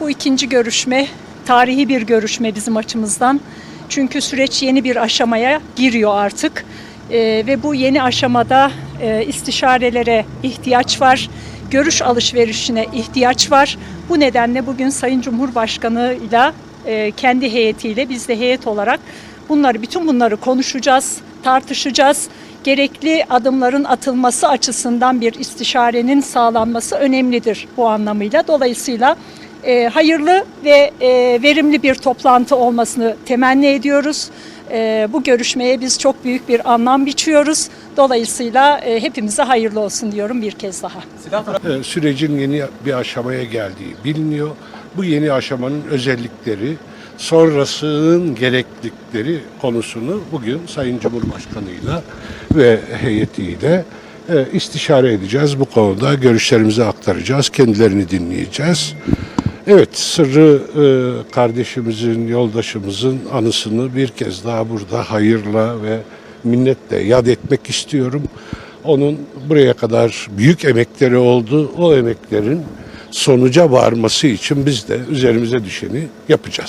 Bu ikinci görüşme tarihi bir görüşme bizim açımızdan. Çünkü süreç yeni bir aşamaya giriyor artık. Ee, ve bu yeni aşamada e, istişarelere ihtiyaç var. Görüş alışverişine ihtiyaç var. Bu nedenle bugün Sayın Cumhurbaşkanı ile e, kendi heyetiyle biz de heyet olarak bunları bütün bunları konuşacağız, tartışacağız. Gerekli adımların atılması açısından bir istişarenin sağlanması önemlidir bu anlamıyla. Dolayısıyla e, hayırlı ve e, verimli bir toplantı olmasını temenni ediyoruz. E, bu görüşmeye biz çok büyük bir anlam biçiyoruz. Dolayısıyla e, hepimize hayırlı olsun diyorum bir kez daha. Ee, sürecin yeni bir aşamaya geldiği biliniyor. Bu yeni aşamanın özellikleri, sonrasının gereklilikleri konusunu bugün Sayın Cumhurbaşkanı'yla ve heyetiyle e, istişare edeceğiz. Bu konuda görüşlerimizi aktaracağız, kendilerini dinleyeceğiz. Evet, sırrı e, kardeşimizin, yoldaşımızın anısını bir kez daha burada hayırla ve minnetle yad etmek istiyorum. Onun buraya kadar büyük emekleri oldu. O emeklerin sonuca varması için biz de üzerimize düşeni yapacağız.